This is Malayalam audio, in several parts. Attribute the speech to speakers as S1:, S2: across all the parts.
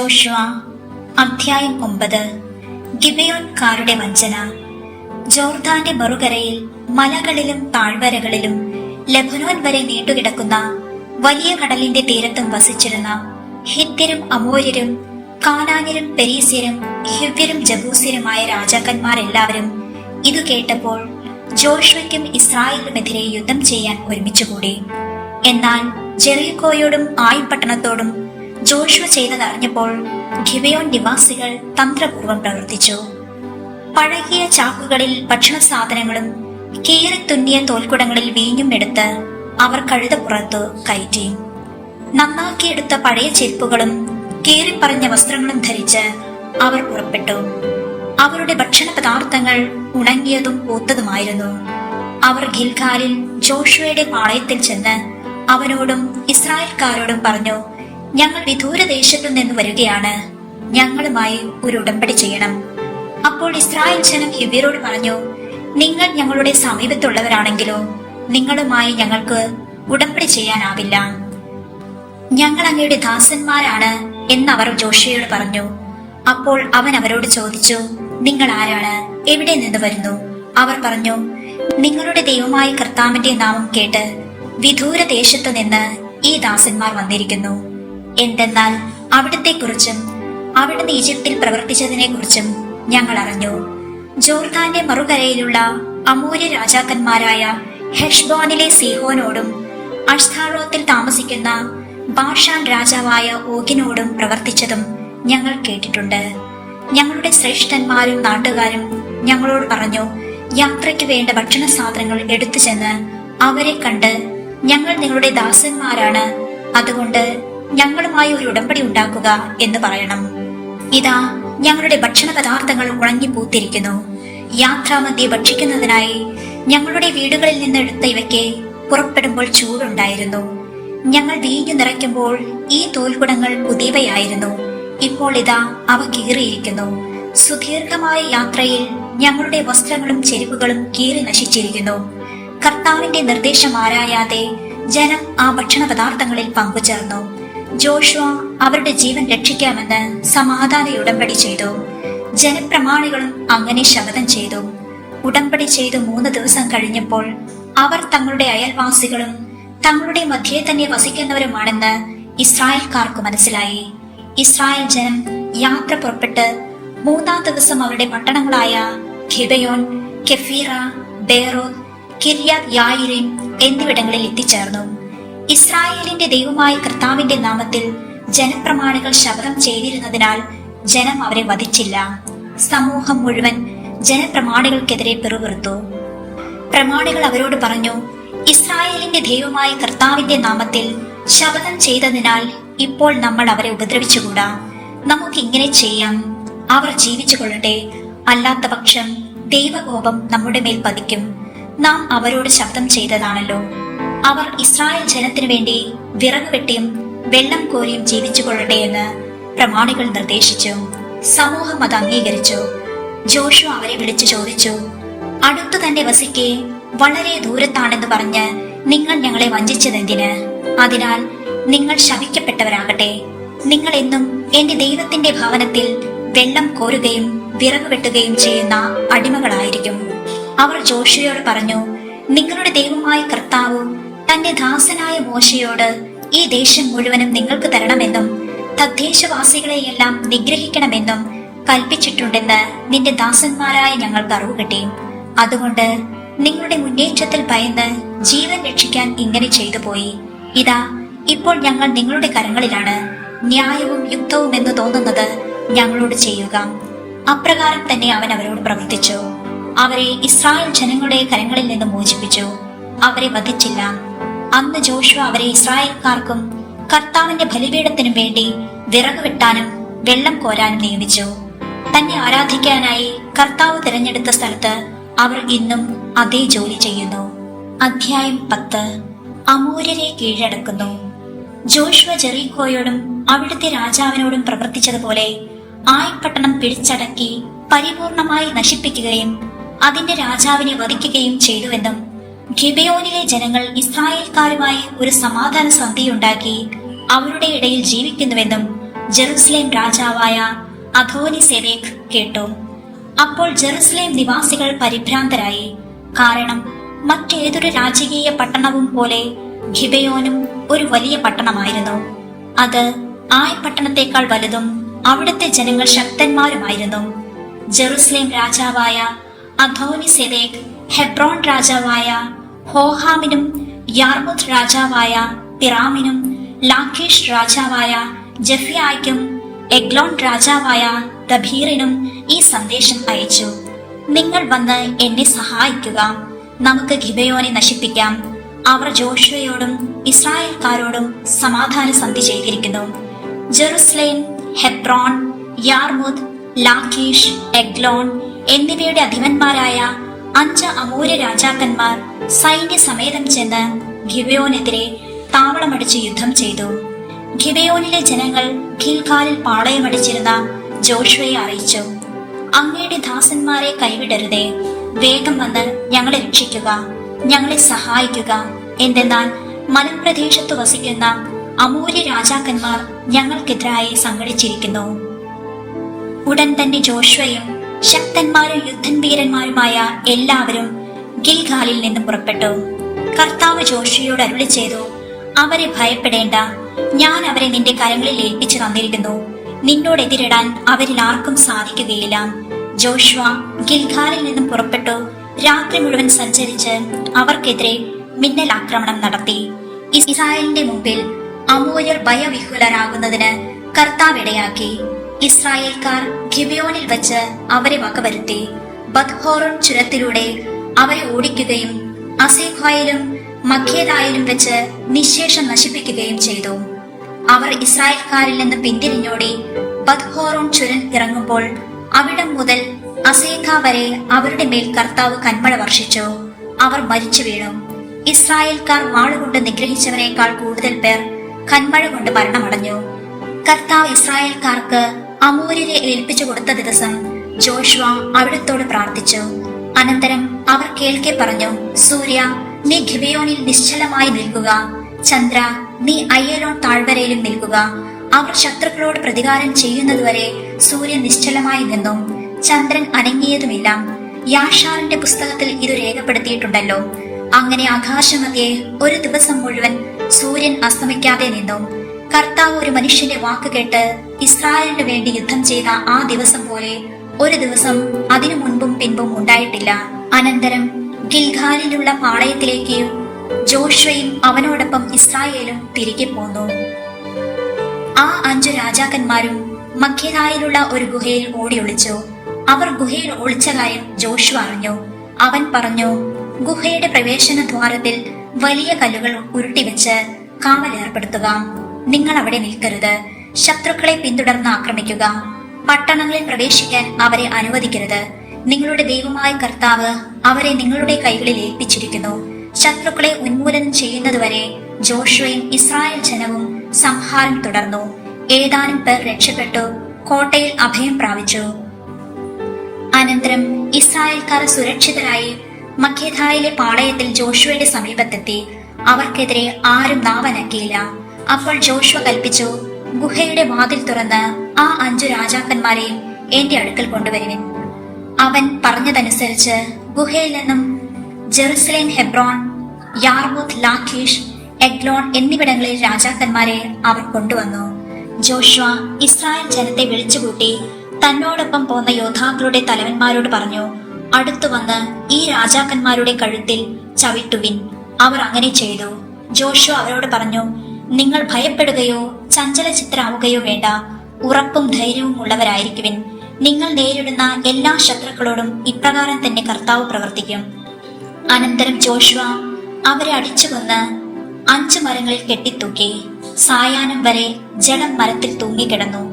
S1: ജോഷുവ അധ്യായം ഒമ്പത്. ഗിബയോൻകാരുടെ വഞ്ചന. ജോർദാന്റെ മറുകരയിൽ മലകളിലും താഴ്വരകളിലും ലബനോൻ വരെ നീണ്ടുകിടക്കുന്ന വലിയ കടലിന്റെ തീരത്തും വസിച്ചിരുന്ന ഹിത്യരും അമോര്യരും കാനാനിരും പെരീസ്യരും ഹിവ്യരും ജബൂസ്യരുമായ രാജാക്കന്മാരെല്ലാവരും ഇത് കേട്ടപ്പോൾ ജോഷുവയ്ക്കും ഇസ്രായേലിനുമെതിരെ യുദ്ധം ചെയ്യാൻ ഒരുമിച്ചുകൂടി. എന്നാൽ ജെറിക്കോയോടും ആയി പട്ടണത്തോടും ജോഷുവ ചെയ്തതറിഞ്ഞപ്പോൾ ഗിബയോൻ നിവാസികൾ തന്ത്രപൂർവം പ്രവർത്തിച്ചു. പഴകിയ ചാക്കുകളിൽ ഭക്ഷണ സാധനങ്ങളും കീറിത്തുന്നിയ തോൽക്കുടങ്ങളിൽ വീഞ്ഞും എടുത്ത് അവർ കഴുതപ്പുറത്തു കയറ്റി. നന്നാക്കിയെടുത്ത പഴയ ചെരുപ്പുകളും കീറിപ്പറഞ്ഞ വസ്ത്രങ്ങളും ധരിച്ച് അവർ പുറപ്പെട്ടു. അവരുടെ ഭക്ഷണ പദാർത്ഥങ്ങൾ ഉണങ്ങിയതും പൂത്തതുമായിരുന്നു. അവർ ഗിൽഗാലിൽ ജോഷുവയുടെ പാളയത്തിൽ ചെന്ന് അവനോടും ഇസ്രായേൽക്കാരോടും പറഞ്ഞു ഞങ്ങൾ വിദൂരദേശത്തു നിന്ന് വരികയാണ്. ഞങ്ങളുമായി ഒരു ഉടമ്പടി ചെയ്യണം. അപ്പോൾ ഇസ്രായേൽ ജനം ഹിബിയരോട് പറഞ്ഞു നിങ്ങൾ ഞങ്ങളുടെ സമീപത്തുള്ളവരാണെങ്കിലോ? നിങ്ങളുമായി ഞങ്ങൾക്ക് ഉടമ്പടി ചെയ്യാനാവില്ല. ഞങ്ങൾ അങ്ങയുടെ ദാസന്മാരാണ് എന്ന് അവർ ജോഷിയോട് പറഞ്ഞു. അപ്പോൾ അവൻ അവരോട് ചോദിച്ചു നിങ്ങൾ ആരാണ്? എവിടെ നിന്ന് വരുന്നു? അവർ പറഞ്ഞു നിങ്ങളുടെ ദൈവമായ കർത്താവിന്റെ നാമം കേട്ട് വിദൂര ദേശത്തു നിന്ന് ഈ ദാസന്മാർ വന്നിരിക്കുന്നു. എന്തെന്നാൽ അവിടത്തെക്കുറിച്ചും അവിടുന്ന് ഈജിപ്തിൽ പ്രവർത്തിച്ചതിനെ കുറിച്ചും ഞങ്ങൾ അറിഞ്ഞു. ജോർദാന്റെ മറുകരയിലുള്ള അമൂര്യ രാജാക്കന്മാരായ ഹെഷ്ബോനിലെ സിഹോനോടും അഷ്താറോത്തിൽ താമസിക്കുന്ന ബാഷാൻ രാജാവായ ഓഗിനോടും പ്രവർത്തിച്ചതും ഞങ്ങൾ കേട്ടിട്ടുണ്ട്. ഞങ്ങളുടെ ശ്രേഷ്ഠന്മാരും നാട്ടുകാരും ഞങ്ങളോട് പറഞ്ഞു യാത്രയ്ക്ക് വേണ്ട ഭക്ഷണ സാധനങ്ങൾ എടുത്തു ചെന്ന് അവരെ കണ്ട് ഞങ്ങൾ നിങ്ങളുടെ ദാസന്മാരാണ്. അതുകൊണ്ട് ഞങ്ങളുമായി ഒരു ഉടമ്പടി ഉണ്ടാക്കുക എന്ന് പറയണം. ഇതാ ഞങ്ങളുടെ ഭക്ഷണ പദാർത്ഥങ്ങൾ ഉണങ്ങി പൂത്തിരിക്കുന്നു. യാത്രാമധ്യെ ഭക്ഷിക്കുന്നതിനായി ഞങ്ങളുടെ വീടുകളിൽ നിന്ന് എടുത്ത ഇവയ്ക്ക് പുറപ്പെടുമ്പോൾ ചൂടുണ്ടായിരുന്നു. ഞങ്ങൾ വീഞ്ഞു നിറയ്ക്കുമ്പോൾ ഈ തോൽക്കുടങ്ങൾ പുതിയവയായിരുന്നു ഇപ്പോൾ ഇതാ അവ കീറിയിരിക്കുന്നു. സുദീർഘമായ യാത്രയിൽ ഞങ്ങളുടെ വസ്ത്രങ്ങളും ചെരുവുകളും കീറി നശിച്ചിരിക്കുന്നു. കർത്താവിന്റെ നിർദ്ദേശം ആരായാതെ ജനം ആ ഭക്ഷണ പദാർത്ഥങ്ങളിൽ പങ്കുചേർന്നു. ജോഷുവ അവരുടെ ജീവൻ രക്ഷിക്കാമെന്ന് സമാധാന ഉടമ്പടി ചെയ്തു. ജനപ്രമാണികളും അങ്ങനെ ശപഥം ചെയ്തു. ഉടമ്പടി ചെയ്തു മൂന്ന് ദിവസം കഴിഞ്ഞപ്പോൾ അവർ തങ്ങളുടെ അയൽവാസികളും തങ്ങളുടെ മധ്യേ തന്നെ വസിക്കുന്നവരുമാണെന്ന് ഇസ്രായേൽക്കാർക്ക് മനസ്സിലായി. ഇസ്രായേൽ ജനം യാത്ര പുറപ്പെട്ട് മൂന്നാം ദിവസം അവരുടെ പട്ടണങ്ങളായ ഖിബയോൻ കെഫീറ ബേറോ കിരിയാത് യായിരിം എന്നിവിടങ്ങളിൽ എത്തിച്ചേർന്നു. ഇസ്രായേലിന്റെ ദൈവമായ കർത്താവിന്റെ നാമത്തിൽ ജനപ്രമാണികൾ ശപഥം ചെയ്തിരുന്നതിനാൽ ജനം അവരെ വധിച്ചില്ല. സമൂഹം മുഴുവൻ ജനപ്രമാണികൾക്കെതിരെ പിറുപിറുത്തു. പ്രമാണികൾ അവരോട് പറഞ്ഞു ഇസ്രായേലിന്റെ ദൈവമായ കർത്താവിന്റെ നാമത്തിൽ ശപഥം ചെയ്തതിനാൽ ഇപ്പോൾ നമ്മൾ അവരെ ഉപദ്രവിച്ചുകൂടാ? നമുക്ക് ഇങ്ങനെ ചെയ്യാം. അവർ ജീവിച്ചു കൊള്ളട്ടെ അല്ലാത്ത പക്ഷം ദൈവകോപം നമ്മുടെ മേൽ പതിക്കും. നാം അവരോട് ശബ്ദം ചെയ്തതാണല്ലോ. അവർ ഇസ്രായേൽ ജനത്തിനു വേണ്ടി വിറക് വെട്ടിയും വെള്ളം കോരിയും ജീവിച്ചു കൊള്ളട്ടെ എന്ന് പ്രമാണികൾ നിർദ്ദേശിച്ചു. സമൂഹം അത് അംഗീകരിച്ചു. ജോഷു അവരെ വിളിച്ചു ചോദിച്ചു അടുത്തു തന്നെ വസിക്കെ വളരെ ദൂരത്താണെന്ന് പറഞ്ഞ് നിങ്ങൾ ഞങ്ങളെ വഞ്ചിച്ചതെന്തിന്? അതിനാൽ നിങ്ങൾ ശവിക്കപ്പെട്ടവരാകട്ടെ നിങ്ങൾ എന്നും എന്റെ ദൈവത്തിന്റെ ഭവനത്തിൽ വെള്ളം കോരുകയും വിറക് വെട്ടുകയും ചെയ്യുന്ന അടിമകളായിരിക്കും. അവർ ജോഷിയോട് പറഞ്ഞു നിങ്ങളുടെ ദൈവമായ കർത്താവ് തന്റെ ദാസനായ മോശയോട് ഈ ദേശം മുഴുവനും നിങ്ങൾക്ക് തരണമെന്നും തദ്ദേശവാസികളെയെല്ലാം നിഗ്രഹിക്കണമെന്നും കൽപ്പിച്ചിട്ടുണ്ടെന്ന് നിന്റെ ദാസന്മാരായ ഞങ്ങൾക്ക് അറിവ് കിട്ടി അതുകൊണ്ട് നിങ്ങളുടെ മുന്നേറ്റത്തിൽ ഭയന്ന് ജീവൻ രക്ഷിക്കാൻ ഇങ്ങനെ ചെയ്തു പോയി ഇതാ ഇപ്പോൾ ഞങ്ങൾ നിങ്ങളുടെ കരങ്ങളിലാണ്. ന്യായവും യുക്തവും എന്ന് തോന്നുന്നത് ഞങ്ങളോട് ചെയ്യുക. അപ്രകാരം തന്നെ അവൻ അവരോട് പ്രവർത്തിച്ചു. അവരെ ഇസ്രായേൽ ജനങ്ങളുടെ കരങ്ങളിൽ നിന്ന് മോചിപ്പിച്ചു. അവരെ വധിച്ചില്ല. അന്ന് ജോഷു അവരെ ഇസ്രായേൽക്കാർക്കും കർത്താവിന്റെ ബലിപീഠത്തിനും വേണ്ടി വിറക് വെട്ടാനും വെള്ളം കോരാനും നിയമിച്ചു. തന്നെ ആരാധിക്കാനായി കർത്താവ് തിരഞ്ഞെടുത്ത സ്ഥലത്ത് അവർ ഇന്നും അതേ ജോലി ചെയ്യുന്നു. അധ്യായം പത്ത്. അമൂര്യരെ കീഴടക്കുന്നു. ജോഷുവ ജെറീക്കോയോടും അവിടുത്തെ രാജാവിനോടും പ്രവർത്തിച്ചതുപോലെ ആയിപ്പട്ടണം പിടിച്ചടക്കി പരിപൂർണമായി നശിപ്പിക്കുകയും അതിന്റെ രാജാവിനെ വധിക്കുകയും ചെയ്തുവെന്നും ഗിബയോനിലെ ജനങ്ങൾ ഇസ്രായേൽക്കാരുമായി ഒരു സമാധാന സന്ധിയുണ്ടാക്കി അവരുടെ ഇടയിൽ ജീവിക്കുന്നുവെന്നും ജെറുസലേം രാജാവായ അധോനി സെനേഖ് കേട്ടു. അപ്പോൾ ജെറുസലേം നിവാസികൾ പരിഭ്രാന്തരായി. കാരണം മറ്റേതൊരു രാജകീയ പട്ടണവും പോലെ ഖിബയോനും ഒരു വലിയ പട്ടണമായിരുന്നു. അത് ആയ പട്ടണത്തെക്കാൾ വലുതും അവിടുത്തെ ജനങ്ങൾ ശക്തന്മാരുമായിരുന്നു. ജെറുസലേം രാജാവായ അധോനി സെനേഖ് ഹെബ്രോൺ രാജാവായ ഹോഹാമിനും യാർമുദ് രാജാവായ പിറാമിനും ലാഖേഷ് രാജാവായ ജഫിയായ്ക്കും എഗ്ലോൺ രാജാവായ ദബീറിനും ഈ സന്ദേശം അയച്ചു. നിങ്ങൾ വന്ന് എന്നെ സഹായിക്കുക. നമുക്ക് ഗിബയോനെ നശിപ്പിക്കാം. അവർ ജോഷുവയോടും ഇസ്രായേൽക്കാരോടും സമാധാന സന്ധി ചെയ്തിരിക്കുന്നു. Jerusalem Hebron Jarmuth Lachish Eglon എന്നിവയുടെ അധിപന്മാരായ അഞ്ച് അമൂര്യ രാജാക്കന്മാർ സൈന്യസമേതം ചെന്ന് ഗിബയോനെതിരെ താവളമടിച്ച് യുദ്ധം ചെയ്തു. ഗിബയോനിലെ ജനങ്ങൾ ഖിൽഖാലിൽ പാളയമടിച്ചിരുന്ന ജോഷുവയെ അറിയിച്ചു. അങ്ങയുടെ ദാസന്മാരെ കൈവിടരുതേ വേഗം വന്ന് ഞങ്ങളെ രക്ഷിക്കുക ഞങ്ങളെ സഹായിക്കുക. എന്തെന്നാൽ മലമ്പ്രദേശത്ത് വസിക്കുന്ന അമൂര്യ രാജാക്കന്മാർ ഞങ്ങൾക്കെതിരായി സംഘടിച്ചിരിക്കുന്നു. ഉടൻ തന്നെ ജോഷുവയും ശക്തന്മാരും യുദ്ധൻവീരന്മാരുമായ എല്ലാവരും ഗിൽഗാലിൽ നിന്ന് പുറപ്പെട്ടു. കർത്താവ് ജോഷിയോട് അരുളി ചെയ്തു അവരെ ഭയപ്പെടേണ്ട. ഞാൻ അവരെ നിന്റെ കരങ്ങളിൽ ഏൽപ്പിച്ചു തന്നിരിക്കുന്നു. നിന്നോട് എതിരിടാൻ അവരിൽ ആർക്കും സാധിക്കുകയില്ല. ജോഷ്വ ഗിൽഖാലിൽ നിന്നും പുറപ്പെട്ടു. രാത്രി മുഴുവൻ സഞ്ചരിച്ച് അവർക്കെതിരെ മിന്നൽ ആക്രമണം നടത്തി. ഇസ്രായേലിന്റെ മുമ്പിൽ അമൂര്യർ ഭയവിഹുലരാകുന്നതിന് കർത്താവ് ഇടയാക്കി. ഇസ്രായേൽക്കാർ ഗിബിയോനിൽ വച്ച് അവരെ വകവരുത്തി ബദ്ഹോറോൺ ചുരത്തിലൂടെ അവരെ ഓടിക്കുകയും അസേഖായിലും മഖേദായിലും വെച്ച് നിശേഷം നശിപ്പിക്കുകയും ചെയ്തു. അവർ ഇസ്രായേൽക്കാരിൽ നിന്ന് പിന്തിരിഞ്ഞോടി ബദ്ഹോറോൺ ചുരൻ ഇറങ്ങുമ്പോൾ അവിടം മുതൽ അസേഖ വരെ അവരുടെ മേൽ കർത്താവ് കന്മഴ വർഷിച്ചു. അവർ മരിച്ചു വീണു. ഇസ്രായേൽക്കാർ വാളുകൊണ്ട് നിഗ്രഹിച്ചവനേക്കാൾ കൂടുതൽ പേർ കന്മഴ കൊണ്ട് മരണമടഞ്ഞു. കർത്താവ് ഇസ്രായേൽക്കാർക്ക് അമൂര്യരെ ഏൽപ്പിച്ചു കൊടുത്ത ദിവസം ജോഷ്വ അവിടത്തോട് പ്രാർത്ഥിച്ചു. അനന്തരം അവർ കേൾക്കെ പറഞ്ഞു സൂര്യ നീ ഗിബിയോനിൽ നിശ്ചലമായി നിൽക്കുക. ചന്ദ്ര നീ അയ്യലോൺ താഴ്വരയിലും നിൽക്കുക. അവർ ശത്രുക്കളോട് പ്രതികാരം ചെയ്യുന്നതുവരെ സൂര്യൻ നിശ്ചലമായി നിന്നു. ചന്ദ്രൻ അനങ്ങിയതുമില്ല. യാഷാറിന്റെ പുസ്തകത്തിൽ ഇത് രേഖപ്പെടുത്തിയിട്ടുണ്ടല്ലോ. അങ്ങനെ ആകാശമധ്യേ ഒരു ദിവസം മുഴുവൻ സൂര്യൻ അസ്തമിക്കാതെ നിന്നു. കർത്താവ് ഒരു മനുഷ്യന്റെ വാക്ക് കേട്ട് ഇസ്രായേലിന് വേണ്ടി യുദ്ധം ചെയ്ത ആ ദിവസം പോലെ ഒരു ദിവസം അതിനു മുൻപും പിൻപും ഉണ്ടായിട്ടില്ല. അനന്തരം ഗിൽഖാലിലുള്ള പാളയത്തിലേക്ക് ജോഷയും അവനോടൊപ്പം ഇസ്രായേലും തിരികെ പോന്നു. ആ അഞ്ചു രാജാക്കന്മാരും മഖ്യതായിലുള്ള ഒരു ഗുഹയിൽ ഓടി ഒളിച്ചു. അവർ ഗുഹയിൽ ഒളിച്ച കാര്യം ജോഷു അറിഞ്ഞു. അവൻ പറഞ്ഞു ഗുഹയുടെ പ്രവേശന ദ്വാരത്തിൽ വലിയ കല്ലുകൾ ഉരുട്ടിവെച്ച് കാവലേർപ്പെടുത്തുക നിങ്ങൾ അവിടെ നിൽക്കരുത്. ശത്രുക്കളെ പിന്തുടർന്ന് ആക്രമിക്കുക. പട്ടണങ്ങളിൽ പ്രവേശിക്കാൻ അവരെ അനുവദിക്കരുത്. നിങ്ങളുടെ ദൈവമായ കർത്താവ് അവരെ നിങ്ങളുടെ കൈകളിൽ ഏൽപ്പിച്ചിരിക്കുന്നു. ശത്രുക്കളെ ഉന്മൂലനം ചെയ്യുന്നതുവരെ ജോഷുവയും ഇസ്രായേൽ ജനവും സംഹാരം തുടർന്നു. ഏതാനും പേർ രക്ഷപ്പെട്ടു. കോട്ടയിൽ അഭയം പ്രാപിച്ചു. അനന്തരം ഇസ്രായേൽക്കാർ സുരക്ഷിതരായി മഖ്യധായിലെ പാളയത്തിൽ ജോഷുവയുടെ സമീപത്തെത്തി. അവർക്കെതിരെ ആരും നാവനക്കിയില്ല. അപ്പോൾ ജോഷുവ കൽപ്പിച്ചു ഗുഹയുടെ വാതിൽ തുറന്ന് ആ അഞ്ചു രാജാക്കന്മാരെ എന്റെ അടുക്കൽ കൊണ്ടുവരുവിൻ. അവൻ പറഞ്ഞതനുസരിച്ച് ഗുഹയിൽ നിന്നും Jerusalem Hebron Jarmuth Lachish Eglon എന്നിവിടങ്ങളിൽ രാജാക്കന്മാരെ അവർ കൊണ്ടുവന്നു. ജോഷുവ ഇസ്രായേൽ ജനത്തെ വിളിച്ചുകൂട്ടി തന്നോടൊപ്പം പോന്ന യോദ്ധാക്കളുടെ തലവന്മാരോട് പറഞ്ഞു അടുത്തു വന്ന് ഈ രാജാക്കന്മാരുടെ കഴുത്തിൽ ചവിട്ടുവിൻ. അവർ അങ്ങനെ ചെയ്തു. ജോഷു അവരോട് പറഞ്ഞു നിങ്ങൾ ഭയപ്പെടുകയോ ചഞ്ചലചിത്രാവുകയോ വേണ്ട. ഉറപ്പും ധൈര്യവും ഉള്ളവരായിരിക്കുവിൻ. നിങ്ങൾ നേരിടുന്ന എല്ലാ ശത്രുക്കളോടും ഇപ്രകാരം തന്നെ കർത്താവ് പ്രവർത്തിക്കും. അനന്തരം ജോഷുവ അവരെ അടിച്ചു കൊന്ന് അഞ്ചു മരങ്ങളിൽ കെട്ടിത്തൂക്കി സായാഹ്നം വരെ ജലം മരത്തിൽ തൂങ്ങിക്കിടന്നു.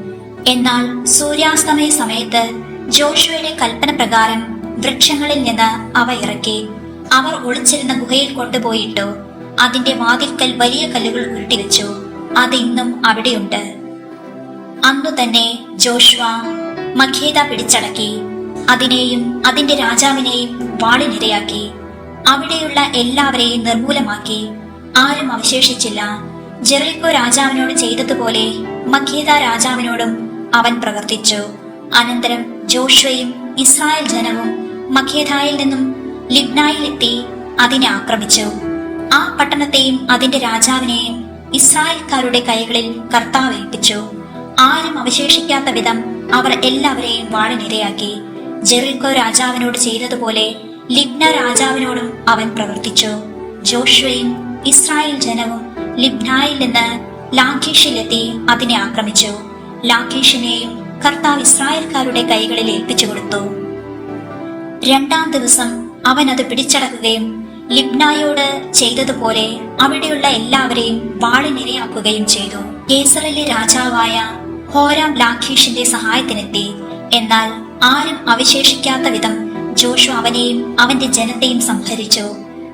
S1: എന്നാൽ സൂര്യാസ്തമയ സമയത്ത് ജോഷുവയുടെ കൽപ്പന പ്രകാരം വൃക്ഷങ്ങളിൽ നിന്ന് അവ ഇറക്കി. അവർ ഒളിച്ചിരുന്ന ഗുഹയിൽ കൊണ്ടുപോയിട്ടു. അതിന്റെ വാതിൽക്കൽ വലിയ കല്ലുകൾ ഉരുട്ടിവെച്ചു അത് ഇന്നും അവിടെയുണ്ട്. അന്നു തന്നെ ജോഷുവ മഖേദ പിടിച്ചടക്കി. അതിനെയും അതിന്റെ രാജാവിനെയും വാളിനിരയാക്കി. അവിടെയുള്ള എല്ലാവരെയും നിർമൂലമാക്കി. ആരും അവശേഷിച്ചില്ല. ജെറിക്കോ രാജാവിനോട് ചെയ്തതുപോലെ മഖേദ രാജാവിനോടും അവൻ പ്രവർത്തിച്ചു. അനന്തരം ജോഷ്വയും ഇസ്രായേൽ ജനവും മഖേദായിൽ നിന്നും ലിബ്നായിലെത്തി അതിനെ ആക്രമിച്ചു. ആ പട്ടണത്തെയും അതിന്റെ രാജാവിനെയും ഇസ്രായേൽക്കാരുടെ കൈകളിൽ കർത്താവ് ഏൽപ്പിച്ചു. ആരും അവശേഷിക്കാത്ത വിധം അവർ എല്ലാവരെയും വാളിനിരയാക്കി. ജെറിക്കോ രാജാവിനോട് ചെയ്തതുപോലെ ലിബ്ന രാജാവിനോടും അവൻ പ്രവർത്തിച്ചു. ജോഷുവയും ഇസ്രായേൽ ജനവും ലിബ്നായിൽ നിന്ന് ലാഖീഷിലെത്തി അതിനെ ആക്രമിച്ചു. ലാഖീഷിനെയും കർത്താവ് ഇസ്രായേൽക്കാരുടെ കൈകളിൽ ഏൽപ്പിച്ചു കൊടുത്തു. രണ്ടാം ദിവസം അവൻ അത് പിടിച്ചടക്കുകയും ലിബ്നായോട് ചെയ്തതുപോലെ അവിടെയുള്ള എല്ലാവരെയും വാളിനിരയാക്കുകയും ചെയ്തു. കേസറിലെ രാജാവായ ഹോരാം ലാഖീഷിന്റെ സഹായത്തിനെത്തി. എന്നാൽ ആരും അവശേഷിക്കാത്ത വിധം ജോഷു അവനെയും അവന്റെ ജനത്തെയും സംഹരിച്ചു.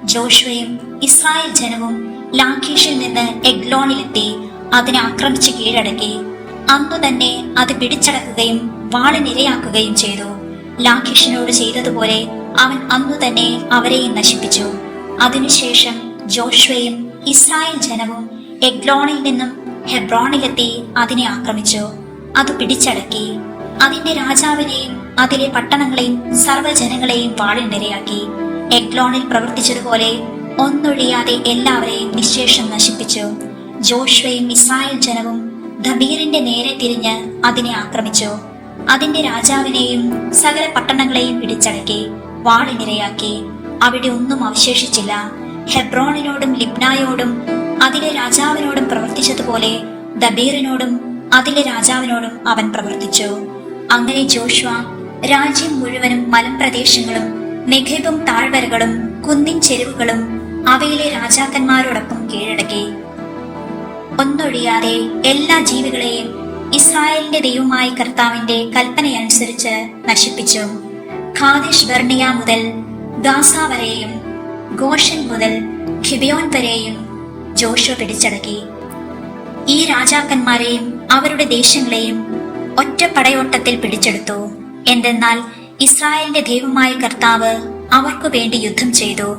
S1: ജോഷുവയും ഇസ്രായേൽ ജനവും ലാഖീഷിൽ നിന്ന് എഗ്ലോണിലെത്തി അതിനെ ആക്രമിച്ച് കീഴടക്കി. അന്നു തന്നെ അത് പിടിച്ചടക്കുകയും വാളിനിരയാക്കുകയും ചെയ്തു. ലാഖീഷിനോട് ചെയ്തതുപോലെ അവൻ അന്നു തന്നെ അവരെയും നശിപ്പിച്ചു. അതിനുശേഷം ജോഷ്വയും ഇസ്രായേൽ ജനവും എഗ്ലോണിൽ നിന്നും ഹെബ്രോണിലെത്തി അതിനെ ആക്രമിച്ചു. അത് പിടിച്ചടക്കി. അതിന്റെ രാജാവിനെയും അതിലെ പട്ടണങ്ങളെയും സർവജനങ്ങളെയും വാളിനിരയാക്കി എഗ്ലോണിൽ പ്രവർത്തിച്ചതുപോലെ ഒന്നൊഴിയാതെ എല്ലാവരെയും നിശേഷം നശിപ്പിച്ചു. ജോഷ്വയും ഇസ്രായേൽ ജനവും ധബീറിന്റെ നേരെ തിരിഞ്ഞ് അതിനെ ആക്രമിച്ചു. അതിന്റെ രാജാവിനെയും സകല പട്ടണങ്ങളെയും പിടിച്ചടക്കി വാളിനിരയാക്കി. അവിടെ ഒന്നും അവശേഷിച്ചില്ല. ഹെബ്രോണിനോടും ലിബ്നായോടും അതിലെ രാജാവിനോടും പ്രവർത്തിച്ചതുപോലെ ദബീറിനോടും അതിലെ രാജാവിനോടും അവൻ പ്രവർത്തിച്ചു. അങ്ങനെ ജോഷ്വ രാജ്യം മുഴുവനും മലമ്പ്രദേശങ്ങളും നെഗബും താഴ്വരകളും കുന്നിൻ ചെരുവുകളും അവയിലെ രാജാക്കന്മാരോടൊപ്പം കീഴടക്കി. ഒന്നൊഴിയാതെ എല്ലാ ജീവികളെയും ഇസ്രായേലിന്റെ ദൈവമായ കർത്താവിന്റെ കൽപ്പനയനുസരിച്ച് നശിപ്പിച്ചു. ഖാദിഷ് ബർണിയ മുതൽ ഗാസ വരെയും ഗോഷൻ മുതൽ ഖിബിയോൻ വരെയും ജോഷു പിടിച്ചടക്കി. ഈ രാജാക്കന്മാരെയും അവരുടെ ദേശങ്ങളെയും ഒറ്റ പടയോട്ടത്തിൽ പിടിച്ചെടുത്തു. എന്തെന്നാൽ ഇസ്രായേലിന്റെ ദൈവമായ കർത്താവ് അവർക്കു വേണ്ടി യുദ്ധം ചെയ്തു.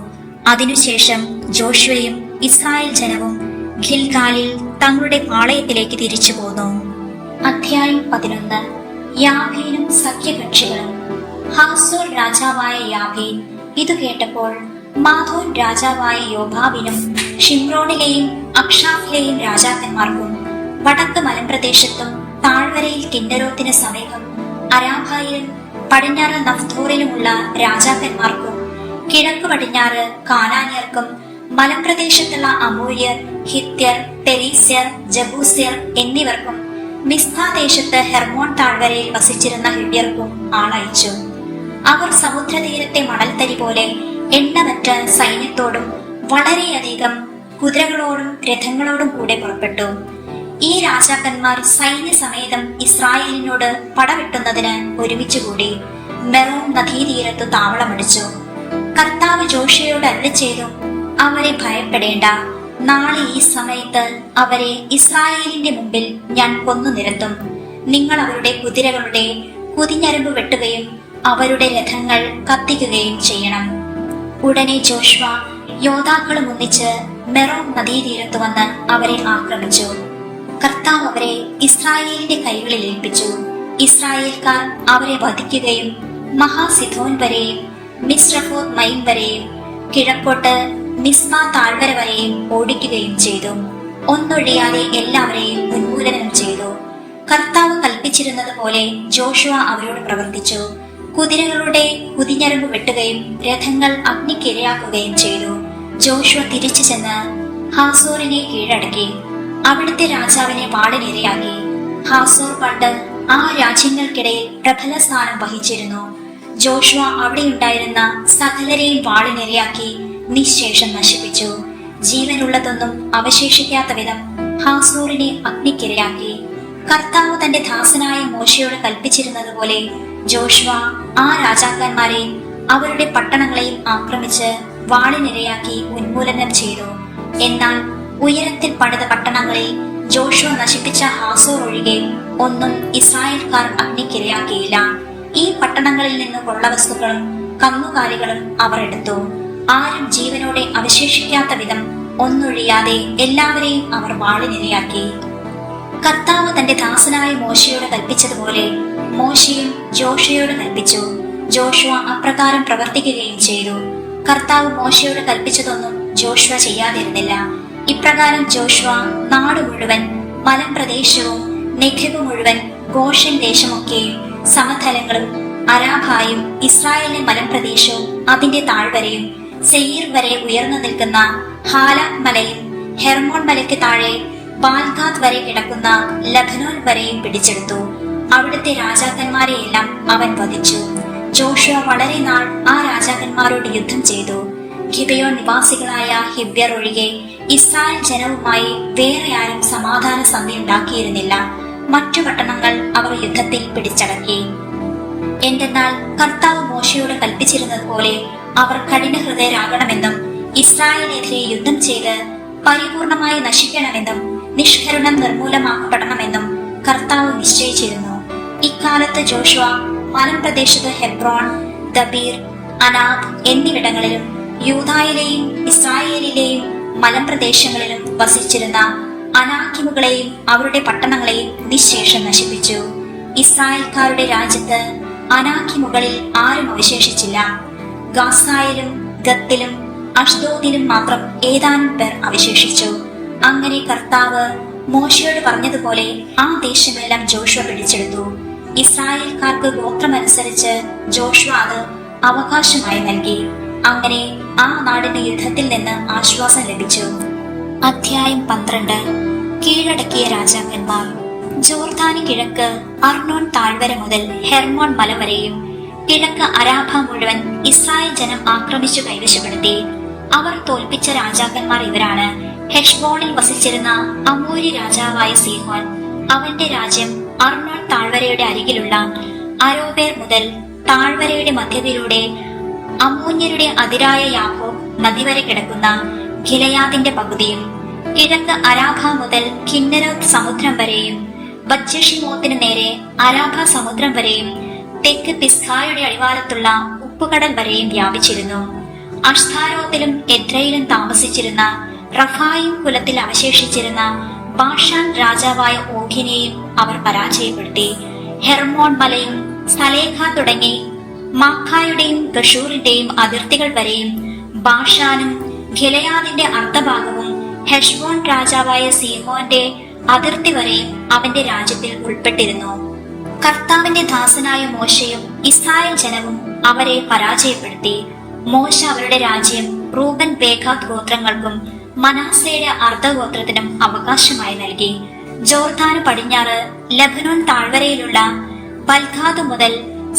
S1: അതിനുശേഷം ജോഷുവയും ഇസ്രായേൽ ജനവും ഖിൽഗാലിൽ തങ്ങളുടെ പാളയത്തിലേക്ക് തിരിച്ചു പോന്നു. അധ്യായം പതിനൊന്ന്. യാഭീനും സഖ്യകക്ഷികളും. ഹാസൂർ രാജാവായ യാഭീൻ ഇത് കേട്ടപ്പോൾ മാധോൻ രാജാവായ യോഭാവിനും ഷിംറോണിലെയും അക്ഷാഫിലെയും രാജാക്കന്മാർക്കും വടക്ക് മലമ്പ്രദേശത്തും താഴ്വരയിൽ കിന്നരോത്തിന് സമീപം അരാഭായിലും പടിഞ്ഞാറ് നഫ്തോറിലുമുള്ള രാജാക്കന്മാർക്കും കിഴക്ക് പടിഞ്ഞാറ് കാനാനിയർക്കും മലമ്പ്രദേശത്തുള്ള അമൂര്യർ ഹിത്യർ പെരീസ്യർ ജബൂസ്യർ എന്നിവർക്കും മിസ്താദേശത്ത് ഹെർമോൺ താഴ്വരയിൽ വസിച്ചിരുന്ന ഹിവ്യർക്കും ആളയച്ചു. അവർ സമുദ്രതീരത്തെ മണൽത്തരി പോലെ എണ്ണമറ്റ സൈന്യത്തോടും വളരെയധികം കുതിരകളോടും രഥങ്ങളോടും കൂടെ പുറപ്പെട്ടു. ഈ രാജാക്കന്മാർ സൈന്യസമേതം ഇസ്രായേലിനോട് പടവെട്ടുന്നതിന് ഒരുമിച്ചുകൂടി മെറോം നദീതീരത്ത് താവളമടിച്ചു. കർത്താവ് ജോഷിയോട് അല്ല ചെയ്തു അവരെ ഭയപ്പെടേണ്ട. നാളെ ഈ സമയത്ത് അവരെ ഇസ്രായേലിന്റെ മുമ്പിൽ ഞാൻ കൊന്നു നിരത്തും. നിങ്ങൾ അവരുടെ കുതിരകളുടെ കുതിഞ്ഞരമ്പ് വെട്ടുകയും അവരുടെ രഥങ്ങൾ കത്തിക്കുകയും ചെയ്യണം. ഉടനെ ജോഷ്വ യോദ്ധാക്കളും ഒന്നിച്ച് മെറോൺ നദീതീരത്ത് വന്ന് അവരെ ആക്രമിച്ചു. കർത്താവ് അവരെ ഇസ്രായേലിന്റെ കൈകളിൽ ഏൽപ്പിച്ചു. ഇസ്രായേൽക്കാർ അവരെ വധിക്കുകയും മഹാസിധോൻ വരെയും മിസ്രഫോത് മൈൻ വരെയും കിഴക്കോട്ട് മിസ്മ താഴ്വര വരെയും ഓടിക്കുകയും ചെയ്തു. ഒന്നൊഴിയാതെ എല്ലാവരെയും ഉന്മൂലനം ചെയ്തു. കർത്താവ് കൽപ്പിച്ചിരുന്നത് പോലെ ജോഷുവ അവരോട് പ്രവർത്തിച്ചു. കുതിരകളുടെ കുതിഞ്ഞരമ്പ് വെട്ടുകയും രഥങ്ങൾ അഗ്നിക്കിരയാക്കുകയും ചെയ്തു. ജോഷുവ തിരിച്ചു ചെന്ന് ഹാസോറിനെ കീഴടക്കി. അവിടുത്തെ രാജാവിനെ പാടിനിരയാക്കി ഹാസോർ പണ്ട് ആ രാജ്യങ്ങൾക്കിടയിൽ പ്രബല സ്ഥാനം വഹിച്ചിരുന്നു. ജോഷുവ അവിടെയുണ്ടായിരുന്ന സകലരെയും പാടിനിരയാക്കി നിശേഷം നശിപ്പിച്ചു. ജീവനുള്ളതൊന്നും അവശേഷിക്കാത്ത വിധം ഹാസോറിനെ അഗ്നിക്കിരയാക്കി. കർത്താവ് തന്റെ ദാസനായ മോശയോട് കൽപ്പിച്ചിരുന്നത് പോലെ ജോഷുവ ആ രാജാക്കന്മാരെയും അവരുടെ പട്ടണങ്ങളെയും ആക്രമിച്ച് വാളിനിരയാക്കി ഉന്മൂലനം ചെയ്തു. എന്നാൽ ഉയരത്തിൽ പണിത പട്ടണങ്ങളിൽ ജോഷുവ നശിപ്പിച്ച ഹാസോർ ഒഴികെ ഒന്നും ഇസ്രായേൽക്കാർ അഗ്നിക്കിരയാക്കിയില്ല. ഈ പട്ടണങ്ങളിൽ നിന്ന് കൊള്ളവസ്തുക്കളും കന്നുകാലികളും അവർ എടുത്തു. ആരും ജീവനോടെ അവശേഷിക്കാത്ത വിധം ഒന്നൊഴിയാതെ എല്ലാവരെയും അവർ വാളിനിരയാക്കി കർത്താവ് തന്റെ ദാസനായ മോശയോട് കൽപ്പിച്ചതുപോലെ മോശയും ജോഷയോട് കൽപ്പിച്ചു. ജോഷുവ അപ്രകാരം പ്രവർത്തിക്കുകയും ചെയ്തു. കർത്താവ് മോശയോട് കൽപ്പിച്ചതൊന്നും ജോഷുവ ചെയ്യാതിരുന്നില്ല. ഇപ്രകാരം ജോഷുവ നാട് മുഴുവൻ മലമ്പ്രദേശവും നെഖബ് മുഴുവൻ ഗോഷൻ ദേശമൊക്കെയും സമതലങ്ങളും അരാഭായും ഇസ്രായേലിലെ മലമ്പ്രദേശവും അതിന്റെ താഴ്വരയും സെയ്യർ വരെ ഉയർന്നു നിൽക്കുന്ന ഹാലാ മലയും ഹെർമോൺ മലയ്ക്ക് താഴെ ബാൽഗാദ് വരെ കിടക്കുന്ന ലഖനോൽ വരെയും പിടിച്ചെടുത്തു. അവിടുത്തെ രാജാക്കന്മാരെയെല്ലാം അവൻ വധിച്ചു. ജോഷുവ വളരെ നാൾ ആ രാജാക്കന്മാരോട് യുദ്ധം ചെയ്തു. ഗിബയോൺ നിവാസികളായ ഹിബ്യർ ഒഴികെ ഇസ്രായേൽ ജനവുമായി വേറെ ആരും സമാധാന സന്ധി ഉണ്ടാക്കിയിരുന്നില്ല. മറ്റു പട്ടണങ്ങൾ അവർ യുദ്ധത്തിൽ പിടിച്ചടക്കി. എന്തെന്നാൽ കർത്താവ് മോശയോട് കൽപ്പിച്ചിരുന്നത് പോലെ അവർ കഠിന ഹൃദയരാകണമെന്നും ഇസ്രായേലിനെതിരെ യുദ്ധം ചെയ്ത് പരിപൂർണമായി നശിക്കണമെന്നും നിഷ്കരുണം നിർമൂലമാക്കപ്പെടണമെന്നും കർത്താവ് നിശ്ചയിച്ചിരുന്നു. ഇക്കാലത്ത് ജോഷുവ മലമ്പ്രദേശത്ത് ഹെബ്രോൺ ദബീർ അനാബ് എന്നിവിടങ്ങളിലും യൂതായിലെയും ഇസ്രായേലിലെയും മലമ്പ്രദേശങ്ങളിലും വസിച്ചിരുന്ന അനാഖിമുകളെയും അവരുടെ പട്ടണങ്ങളെയും നിശേഷം നശിപ്പിച്ചു. ഇസ്രായേൽക്കാരുടെ രാജ്യത്ത് അനാഖിമുകളിൽ ആരും അവശേഷിച്ചില്ല. ഗാസായിലും ഗത്തിലും അഷ്ദോദിലും മാത്രം ഏതാനും പേർ അവശേഷിച്ചു. അങ്ങനെ കർത്താവ് മോശയോട് പറഞ്ഞതുപോലെ ആ ദേശമെല്ലാം ജോഷുവ പിടിച്ചെടുത്തു. ഇസ്രായേൽക്കാർക്ക് ഗോത്രമനുസരിച്ച് ജോഷുവ അത് അവകാശമായി നൽകി. അങ്ങനെ ആ നാടിന്റെ യുദ്ധത്തിൽ നിന്ന് ആശ്വാസം ലഭിച്ചു. അധ്യായം പന്ത്രണ്ട്. കീഴടക്കിയ രാജാക്കന്മാർ. ജോർദാന് കിഴക്ക് അർണോൺ താഴ്വര മുതൽ ഹെർമോൺ മല വരെയും കിഴക്ക് അരാഭ മുഴുവൻ ഇസ്രായേൽ ജനം ആക്രമിച്ചു കൈവശപ്പെടുത്തി. അവർ തോൽപ്പിച്ച രാജാക്കന്മാർ ഇവരാണ്. ഹെഷ്ബോണിൽ വസിച്ചിരുന്ന അമൂരി രാജാവായ സീഹോൻ അവന്റെ രാജ്യം അർണോൺ താഴ്വരയുടെ അരികിലുള്ള അരോബേർ മുതൽ താഴ്വരയുടെ മധ്യത്തിലൂടെ അമൂന്യരുടെ അതിരായ യാക്കോ നദി വരെ കിടക്കുന്ന ഖിലയാദിന്റെ പകുതിയും കിഴക്ക് അരാഭ മുതൽ കിന്നരോത്ത് സമുദ്രം വരെയും ബച്ചഷിമോത്തിന് നേരെ അരാഭ സമുദ്രം വരെയും തെക്ക് പിസ്ഖായുടെ അടിവാരത്തുള്ള ഉപ്പുകടൽ വരെയും വ്യാപിച്ചിരുന്നു. അഷ്താരോത്തിലും എദ്രയിലും താമസിച്ചിരുന്ന റഫായിം കുലത്തിൽ അവശേഷിച്ചിരുന്ന ബാഷാൻ രാജാവായ ഓഖിനെയും അവർ പരാജയപ്പെടുത്തി. ഹെർമോൺ മലയും സലേഖ തുടങ്ങി മാഖായുടെയും ഗഷൂറിന്റെയും അതിർത്തികൾ വരെയും ബാഷാനും ഖിലയാദിന്റെ അർദ്ധഭാഗവും ഹെഷ്ബോൺ രാജാവായ സീഹോന്റെ അതിർത്തി വരെയും അവന്റെ രാജ്യത്തിൽ ഉൾപ്പെട്ടിരുന്നു. കർത്താവിന്റെ ദാസനായ മോശയും ഇസ്രായേൽ ജനവും അവരെ പരാജയപ്പെടുത്തി. മോശ അവരുടെ രാജ്യം റൂബൻ ബേഖാത് ഗോത്രങ്ങൾക്കും മനാസയുടെ അർദ്ധഗോത്രത്തിനും അവകാശമായി നൽകി. ജോർദാന് പടിഞ്ഞാറ് ലബനോൻ താഴ്വരയിലുള്ള ബൽഖാദ് മുതൽ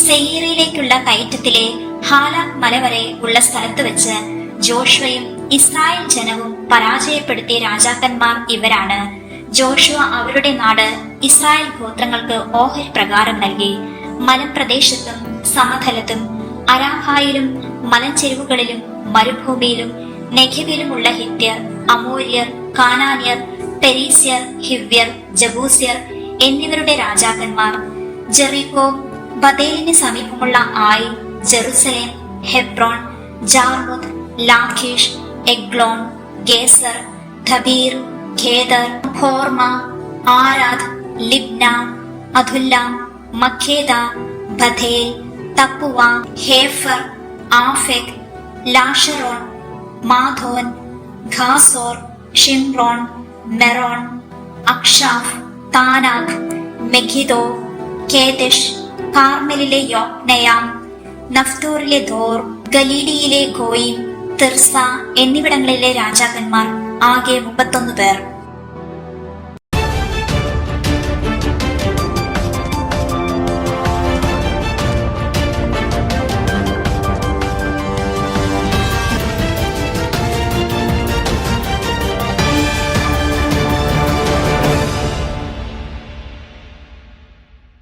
S1: സെയ്യറിയിലേക്കുള്ള കയറ്റത്തിലെ ഹാല മല വരെ ഉള്ള സ്ഥലത്ത് വെച്ച് ജോഷുവയും ഇസ്രായേൽ ജനവും പരാജയപ്പെടുത്തിയ രാജാക്കന്മാർ ഇവരാണ്. ജോഷുവ അവരുടെ നാട് ഇസ്രായേൽ ഗോത്രങ്ങൾക്ക് ഓഹരി പ്രകാരം നൽകി. മലപ്രദേശത്തും സമതലത്തും അരാഹായിലും മലഞ്ചെരുവുകളിലും മരുഭൂമിയിലും നെഖിബിലുമുള്ള ഹിത്യർ അമൂര്യർ കാനാന്യർ പെരീസ്യർ ഹിവ്യർ ജബൂസ്യർ എന്നിവരുടെ രാജാക്കന്മാർ. ജെറിക്കോ ബദേലിന് സമീപമുള്ള ആയി Jerusalem Hebron Jarmuth Lachish Eglon Gezer Debir Geder Hormah Arad Libnah Adullam Makkedah Bethel Tappuah Hepher Aphek Lasharon Madon Hazor Shimron Meron Achshaph Taanach Megiddo Kedesh കാർമലിലെ Jokneam നഫ്തൂറിലെ ധോർ ഗലീലിയിലെ ഗോയിം തിർസ എന്നിവിടങ്ങളിലെ രാജാക്കന്മാർ ആകെ മുപ്പത്തൊന്ന് പേർ.